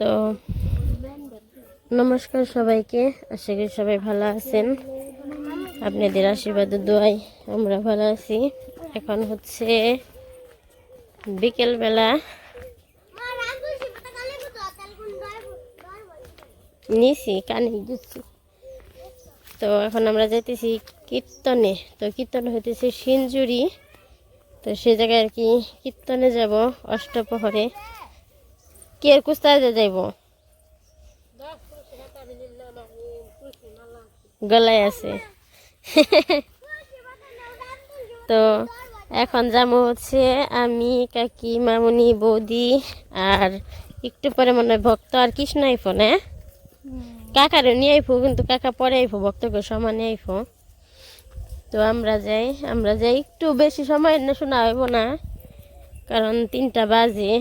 তো নমস্কার সবাইকে। আশা করি সবাই ভালো আছেন। আপনাদের আশীর্বাদ দোয়াই আমরা ভালো আছি। এখন হচ্ছে বিকেলবেলা নিছি, কানে দিচ্ছি। তো এখন আমরা যাইতেছি কীর্তনে। তো কীর্তন হইতেছে সিনজুরি তো সে জায়গায় আর কি কীর্তনে যাব অষ্টপ্রহরে। কে আর কুস্তায় যাইব? গলায় আছে। তো এখন যাব হচ্ছে আমি কাকি মামুনি বৌদি আর একটু পরে মনে হয় ভক্ত আর কৃষ্ণ আইফো না কাকারও নিয়ে আইফো কিন্তু কাকা পরে আইফো ভক্তকে সমানে আইফো। তো আমরা যাই আমরা যাই একটু বেশি সময় না শোনা হইব না কারণ তিনটা বাজে।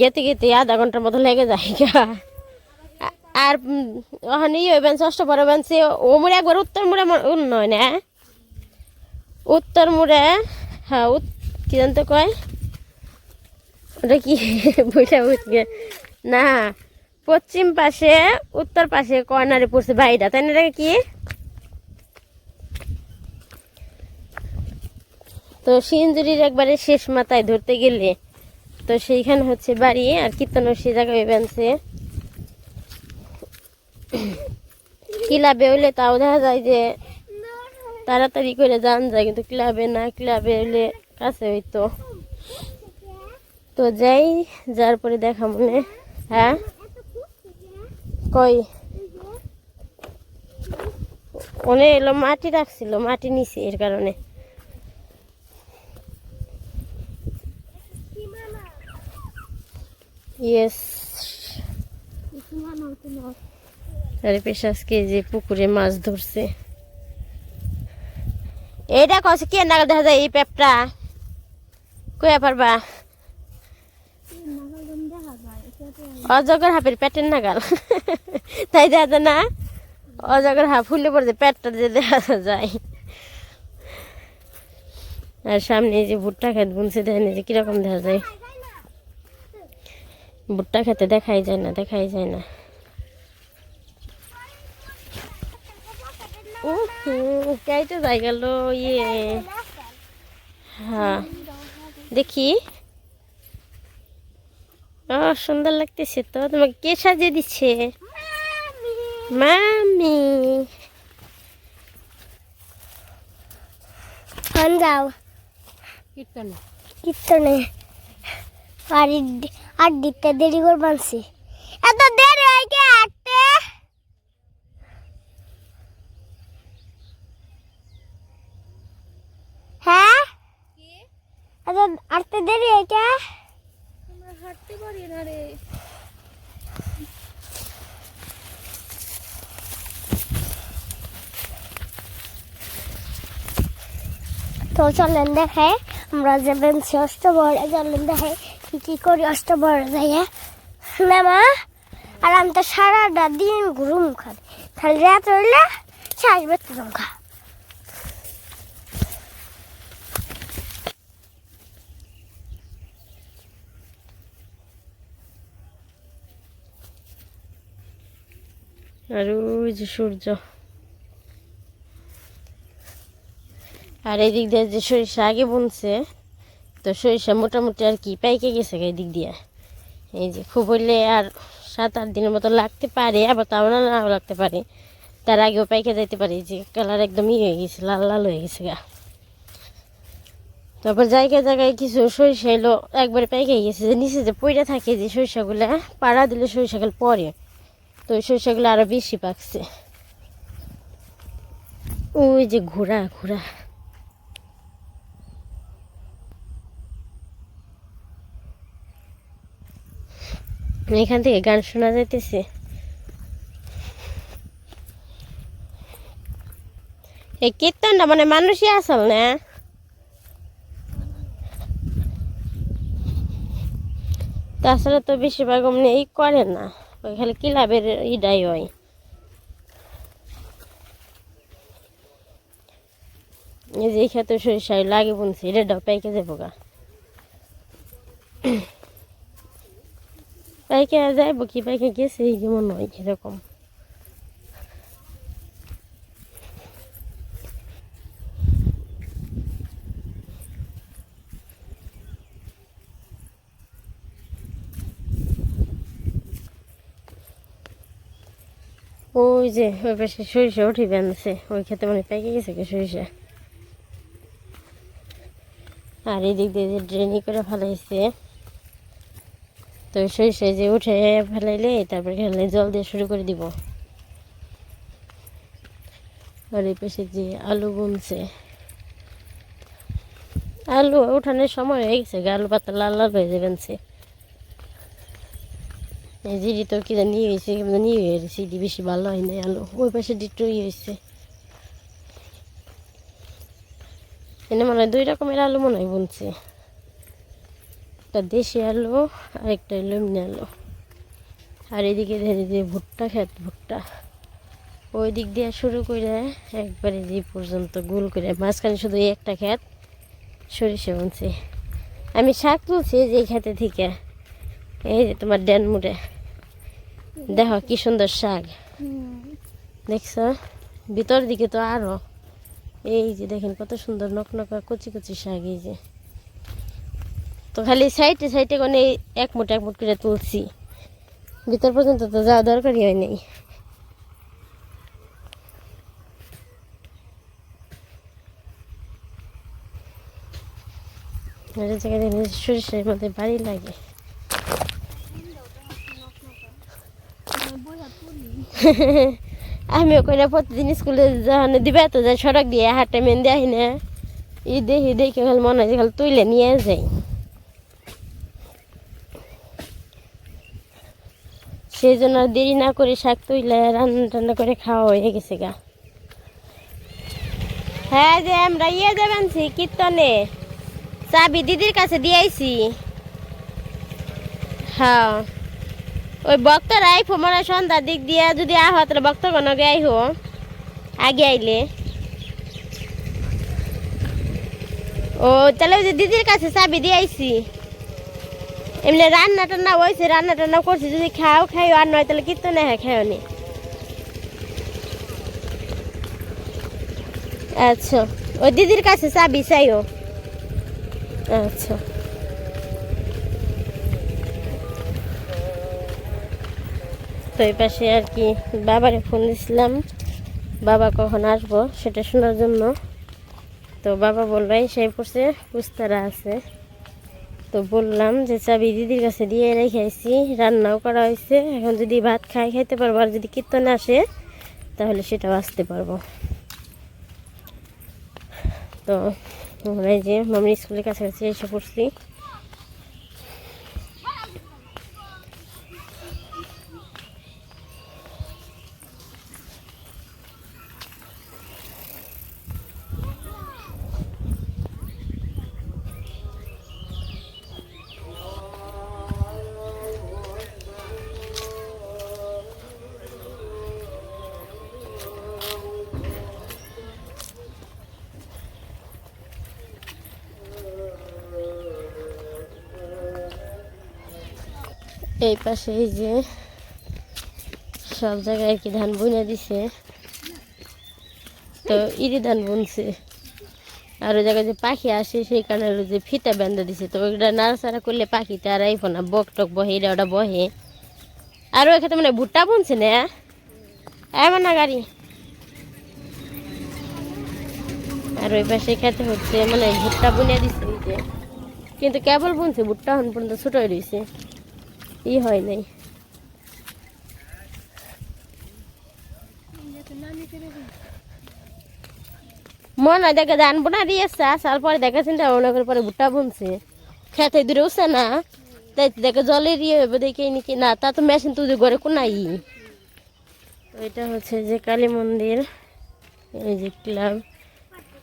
যেতে যেতে আধা ঘণ্টার মতো লেগে যায় আর ওখানে ইয়ে হইবেন ষষ্ঠ পরে বেনছে ও মুড়ে একবার উত্তর মুড়ে উন্নয় না উত্তর মুড়ে হ্যাঁ কি জানতে কয়? ওটা কি? বইটা বুঝবে না, পশ্চিম পাশে, উত্তর পাশে কর্নারে পড়ছে বাড়িটা তাই না কি? তো সিঞ্জুরির একবারে শেষ মাথায় ধরতে গেলে তো সেইখানে হচ্ছে বাড়ি আর কীর্তনের সে জায়গায় বেনছে ক্লাবে হইলে তাও দেখা যায় যে তাড়াতাড়ি করে যান যায়, কিন্তু ক্লাবে না, ক্লাবে হইলে কাছে হইতো। তো যাই, যার পরে দেখা মনে। হ্যাঁ? কই? অনেক এলো, মাটি রাখছিল, মাটি নিছে এর কারণে। ইয়েস আরে পেশ যে পুকুরে মাছ ধরছে? এইটা কছে কে নাগাল দেখা যায় এই পেপটা? কয়া পারবা? অজগর হাফের পেটের নাগাল। তাই দেখা যায় না? অজগর হাফ ফুলে পড়ছে পেটটা যে দেখা যায়। আর সামনে যে ভুট্টা খেত বুনছে দেখেন যে কীরকম দেখা যায়। ভুট্টা খেতে দেখাই যায় না দেখাই যায় না। তো যাই গেল ইয়ে। হ্যাঁ দেখি। ও সুন্দর লাগতেছে তো তোমাকে কে সাজিয়ে দিচ্ছে? মামি। যাও কীর্তনে। কীর্তনে। ই- আর দিতে দেরি করে বানছি এত দেরি হয় কে আটতে হ্যাঁ? এত আটতে দেরি হয় কে? হাঁটতে পারি না রে। তো চলেন দেখায় আমরা যাবেন সে অষ্টবরে চলেন দেখায় কি কি করি অষ্টবরে যাইয়া না মা, আর আমি তো সারাটা দিন ঘুরুম খালি খালি রাত আর ওই যে সূর্য। আর এদিক দিয়ে যে সরিষা আগে বুনছে, তো সরিষা মোটামুটি আর কি পাইকে গেছে গা এদিক দিয়ে। এই যে খুব হইলে আর সাত আট দিনের মতো লাগতে পারে, আবার তাও না নাও লাগতে পারে। তার আগেও পাইকে যাইতে পারে, এই যে কালার একদম ই হয়ে গেছে, লাল লাল হয়ে গেছে গা। তারপর জায়গায় জায়গায় কিছু সরিষা এলো, একবারে পাইকে গেছে। যে নিচে যে পইরা থাকে যে সরিষাগুলো, পাড়া দিলে সরিষাগুলো পরে। তো ওই সরিষাগুলো আরও বেশি পাকছে। ওই যে ঘোড়া ঘোড়া। এখান থেকে গান শোনা যাইতেছে। এই কীর্তনটা মানে মানুষই আসল না? তাছাড়া তো বেশিরভাগ অমনি করে না খালি ক্লাবের ইডাই হয়। এই যে এই ক্ষেত্রে সরিষা লাগে বুনছি, এটা পাইকে যাব গা। পাইকে যাইব কি? পাইকে গেছে, এই যেমন নয় এরকম। ওই যে, ওই পাশে সরিষা উঠি বেঁধেছে ওই খেতে মানে পেকে গেছে কি সরিষা? আর এদিক দিয়ে যে ড্রেনি করে ফেলাইছে। তো সরিষা যে উঠে ফেলাইলে তারপরে খেলে জল দিয়ে শুরু করে দিব। আর এই পাশে যে আলু বুনছে আলু উঠানোর সময় হয়ে গেছে আলু পাতা লাল লাল হয়ে যাবেনছে জিডি তো কি জানি হয়েছে কি জানি হয়েছে সিডি বেশি ভালো হয় না আলু। ওই পাশে ডিটো ইয়ে হয়েছে এনে মনে হয় দুই রকমের আলু মনে হয় বুনছে একটা দেশি আলু আর একটা হলো এমনি আলু। আর এদিকে ধরে যে ভুট্টা খেত, ভুট্টা। ওই দিক দিয়ে শুরু করে একবারে যে পর্যন্ত গোল করে, মাঝখানে শুধু একটা ক্ষেত সরিষা বুনছে। আমি শাক তুলছি যে খেতে থেকে। এই যে তোমার ড্যান মুড়ে। দেখো কি সুন্দর শাক। দেখছ? ভিতর দিকে তো আরও। এই যে দেখেন কত সুন্দর নকনকা কচি কচি শাক এই যে। তো খালি সাইডে সাইডে কোনে এক মুঠ এক মুঠ করে তুলছি। ভিতর পর্যন্ত তো যাওয়া দরকারই হয় নাই। সরিষার মধ্যে বাড়ি লাগে। আমিও কইনা প্রতিদিন স্কুলে যখন দিবে তো যাই সড়ক দিয়ে হাটে মেন দেয় না। ই দেখি দেখে খালি মনে হয় খালি তুইলে নিয়ে যাই। সেই জন্য দেরি না করে শাক তুইলে রান্না টান্না করে খাওয়া হয়ে গেছে গা। হ্যাঁ যে আমরা ইয়ে যাবেন কীর্তনে। চাবি দিদির কাছে দিয়েছি হ্যাঁ। ওই বক্তর আইফো মানে সন্ধ্যার দিক দিয়ে যদি আহ, তাহলে বক্ত কোনো আইহো। আগে আইলে। ও, তাহলে ওই যে দিদির কাছে চাবি দিয়ে আইছি। এমনি রান্না টান্না হয়েছে রান্না টান্না করছি, যদি খাও, খাইও, আর নয় তাহলে কীর্তন হ্যাঁ খাও নি আচ্ছা ওই দিদির কাছে চাবি, চাইও। আচ্ছা। তো পাশে আর কি বাবারে ফোন দিছিলাম, বাবা কখন আসব সেটা শোনার জন্য। তো বাবা বলল সেই পড়ছে পুস্তারা আছে। তো বললাম যে চাবি দিদির কাছে দিয়ে রেখেছি রান্নাও করা হয়েছে। এখন যদি ভাত খাই, খাইতে পারব, আর যদি কীর্তন আসে, তাহলে সেটাও আসতে পারব। তো আমরা যে মামির স্কুলের কাছাকাছি এসে পড়ছি। এই পাশে এই যে সব জায়গায় কি ধান বুনে দিছে। তো ইরি ধান বুনছে। আর ওই জায়গায় যে পাখি আসে, সেই কারণে যে ফিতা বেঁধে দিছে। তো ওইটা নাড়াচাড়া করলে পাখিটা আর আইব না, বক টক বহে, এটা ওটা বহে। আর ওই ক্ষেত্রে মানে ভুট্টা বুনছে না? এমন না গাড়ি। আর ওই পাশে খেতে হচ্ছে মানে ভুট্টা বুনে দিছে কিন্তু কেবল বুনছে, ভুট্টা হন পর্যন্ত ছোট রয়েছে ই হয় নাই। মনে হয় দেখে জানব না দিয়েছে আসার পরে দেখা চিন্তা ভাবনা করে পরে ভুট্টা বুনছে। খেতে দূরে উঠছে না, তাই দেখে জলের ইয়ে হবে দেখে নাকি না, তা তো মেশিন তুই ঘরে কোনাই। তো এটা হচ্ছে যে কালী মন্দির, এই যে ক্লাব।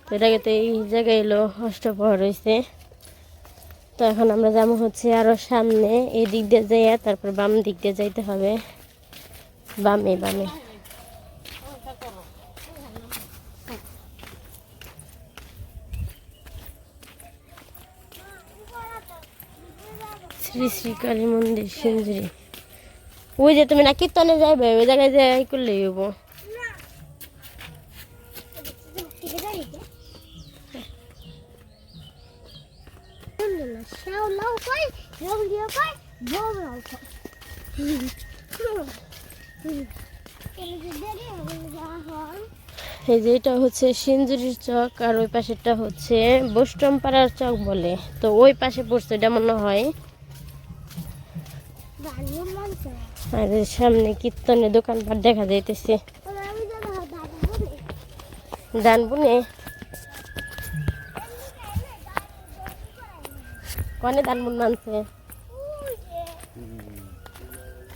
তো এটাকে তো এই জায়গায় এলো, অষ্টপ্রহর হয়েছে তো এখন আমরা যাব হচ্ছে আরও সামনে এই দিক দিয়ে যাইয়া তারপর বাম দিক দিয়ে যাইতে হবে। বামে বামে। শ্রী শ্রী কালী মন্দির সিঞ্জুরি ওই যে তুমি না কীর্তনে যাইবে, ওই জায়গায় যাই করলেই হইব। এটা হচ্ছে সিঞ্জুরির চক আর ওই পাশেরটা হচ্ছে বৈষ্ণবপাড়ার চক বলে। তো ওই পাশে পড়ছে এটা মনে হয়। আর সামনে কীর্তনের দোকানপাট দেখা যাইতেছে। আমি জানা জানব নে কনে দানবুন মানছে?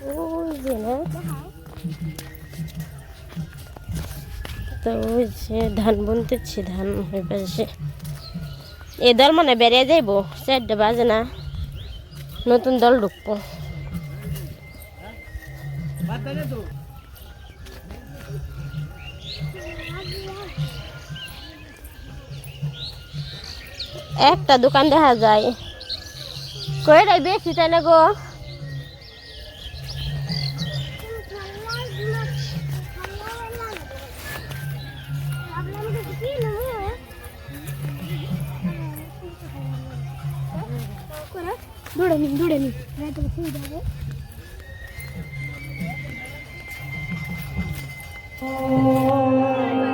ওই যে না? তো ওই যে ধান বুনতেছি, ধান হয়ে পাশে এ দল মানে বেরিয়ে যাইবো, চারটে বাজে না। নতুন দল ঢুকবো। একটা দোকান দেখা যায়। কয়টাই বেশি তাই না গো। দৌড়ে নি দৌড়ে নি রাতে শুয়ে যাবে কৃষ্ণ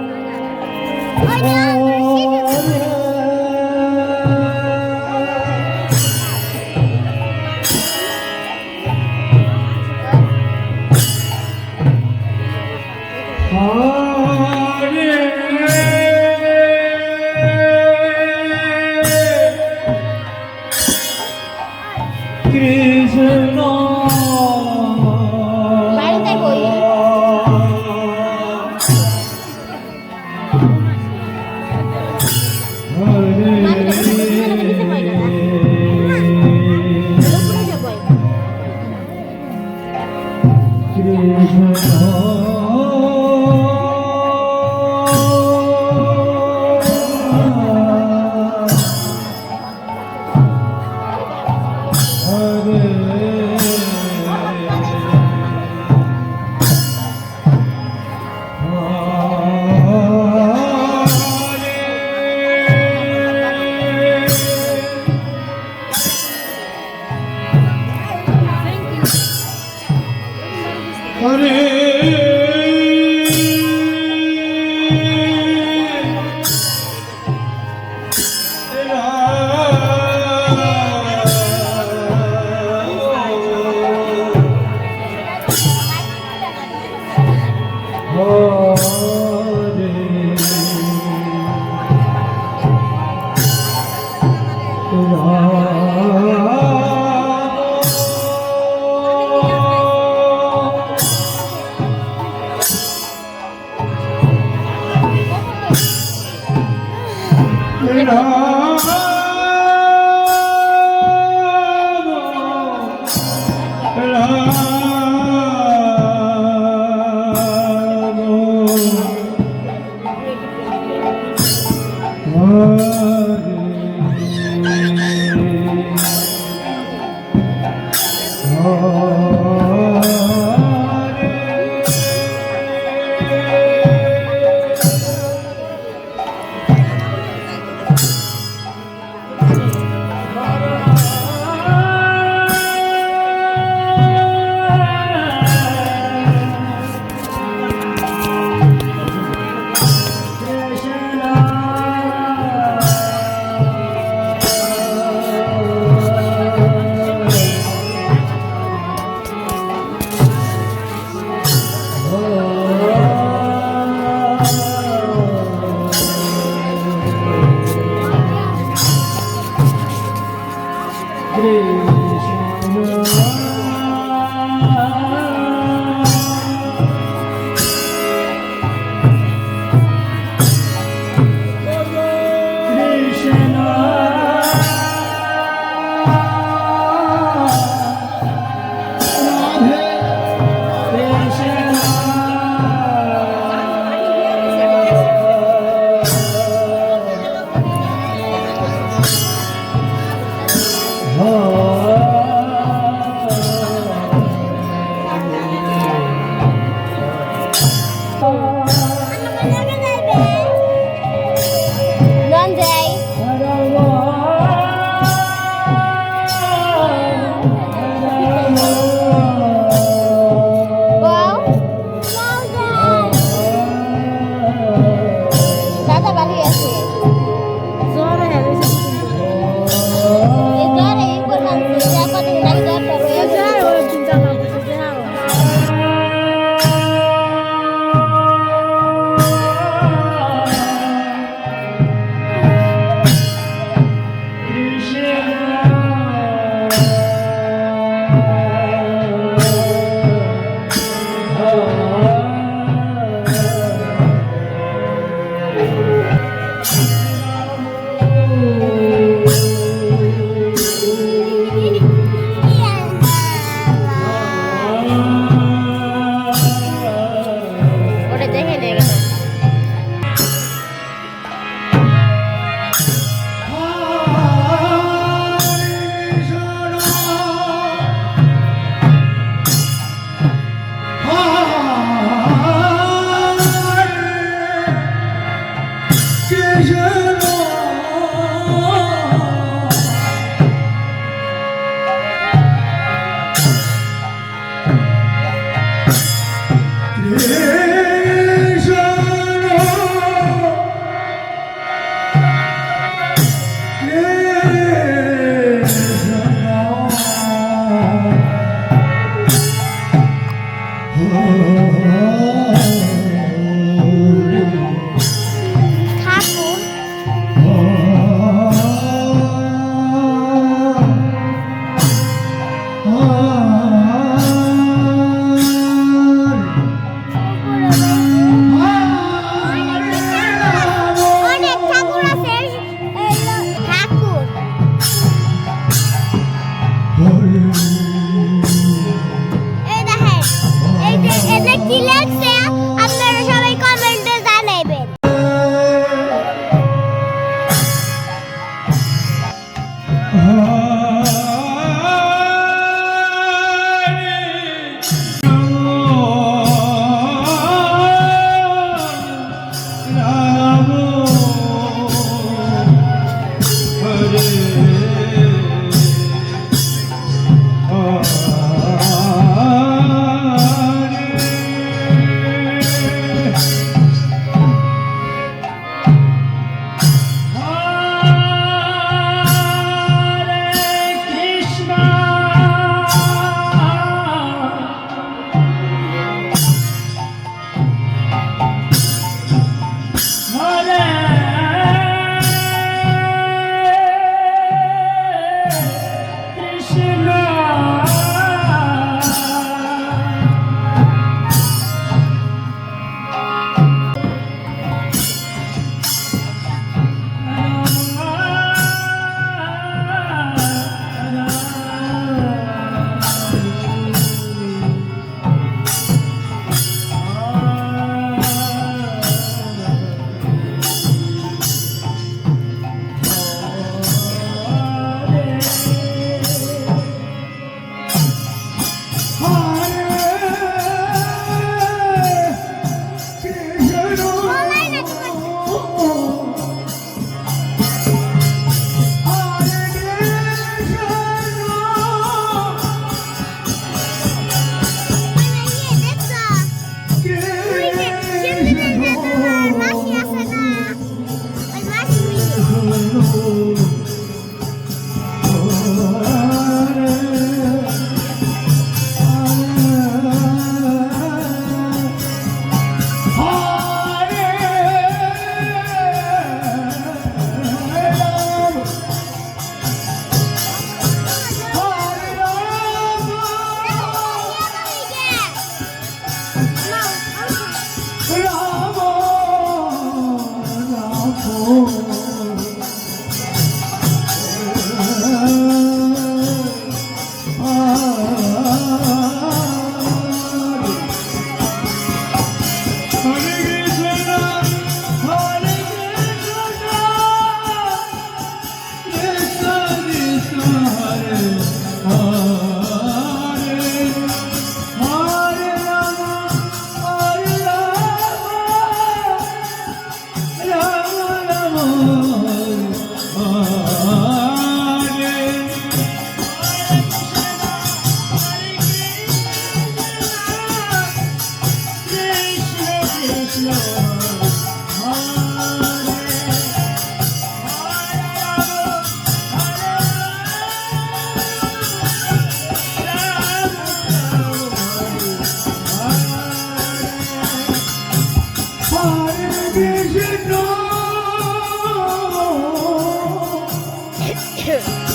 Oh. Oh. Krishna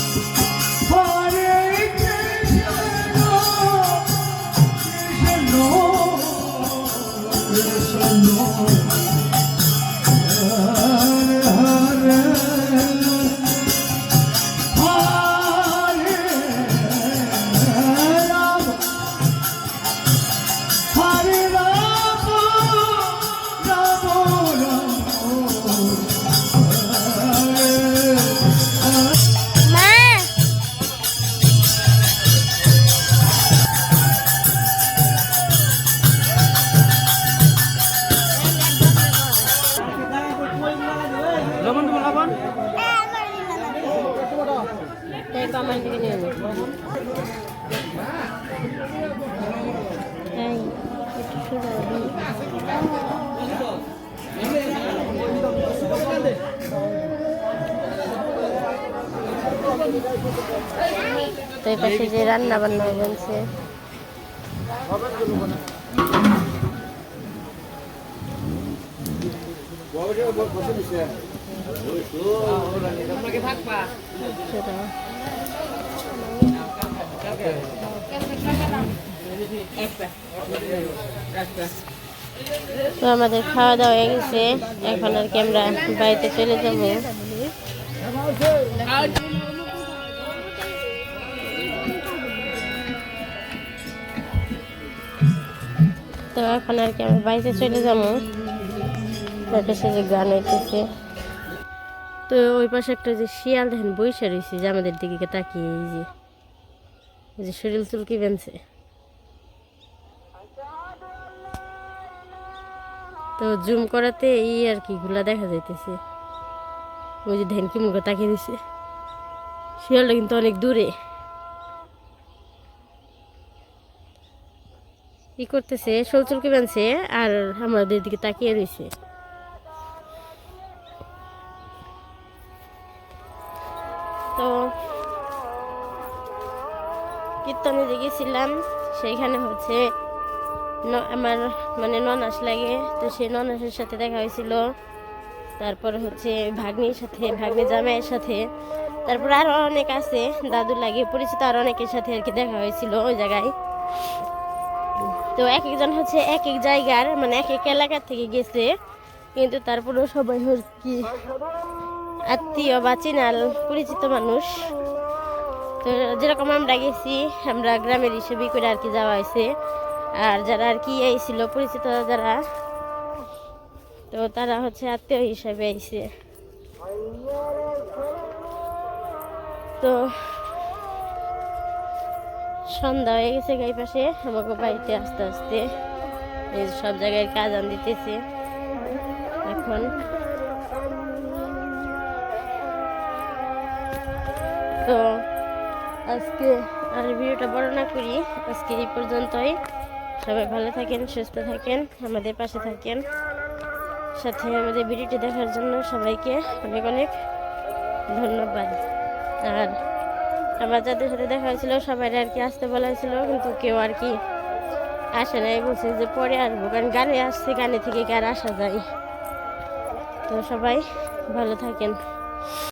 మా ఇంటికి నేను তো এই পাশে যে রান্না বান্না বলছে বসে দিছে তো আমাদের খাওয়া দাওয়া হয়ে গেছে। এখন আর কি আমরা বাড়িতে চলে যাব। তো এখন আর কি আমরা বাড়িতে চলে যাব। যে গান হইতেছে। তো ওই পাশে একটা যে শিয়াল দেখেন বইসা রয়েছে যে আমাদের দিকে তাকিয়ে এই যে। এই যে শরীর চুলকি বেনছে তো জুম করাতে এই আর কি গুলা দেখা যাইতেছে। ওই যে ধ্যান কেমন করে তাকিয়ে দিছে। শিয়ালটা কিন্তু অনেক দূরে। কি করতেছে শোল চুলকি বানছে আর আমাদের দিকে তাকিয়ে রয়েছে। তো কীর্তনে যে গেছিলাম, সেইখানে হচ্ছে আমার মানে ননাস লাগে। তো সেই ননাসের সাথে দেখা হয়েছিল। তারপর হচ্ছে ভাগ্নির সাথে, ভাগ্নি জামাইয়ের সাথে। তারপর আরও অনেক আছে দাদুর লাগে, পরিচিত আর অনেকের সাথে আর কি দেখা হয়েছিল ওই জায়গায়। তো এক একজন হচ্ছে এক এক জায়গার মানে এক এক এলাকার থেকে গেছে। কিন্তু তারপরেও সবাই হচ্ছে কি আত্মীয় বা চিনাল পরিচিত মানুষ। তো যেরকম আমরা গেছি, আমরা গ্রামের হিসেবে করে আর কি যাওয়া হয়েছে। আর যারা আর কি আইছিল পরিচিত যারা, তো তারা হচ্ছে আত্মীয় হিসেবে আইছে। তো সন্ধ্যা হয়ে গেছে গাই পাশে, আমাকে বাড়িতে আস্তে আস্তে এই সব জায়গায় কাজ আন দিতেছে। এখন তো আজকে আর ভিডিওটা বড় না করি, আজকে এই পর্যন্তই। সবাই ভালো থাকেন, সুস্থ থাকেন, আমাদের পাশে থাকেন। সাথে আমাদের ভিডিওটি দেখার জন্য সবাইকে অনেক অনেক ধন্যবাদ। আর আমার যাদের সাথে দেখা হয়েছিল সবাই আর কি আসতে বলা হয়েছিল, কিন্তু কেউ আর কি আসে নাই। বলছে যে পরে আসব, কারণ গানে আসছে, গানে থেকে আর আসা যায়? তো সবাই ভালো থাকেন।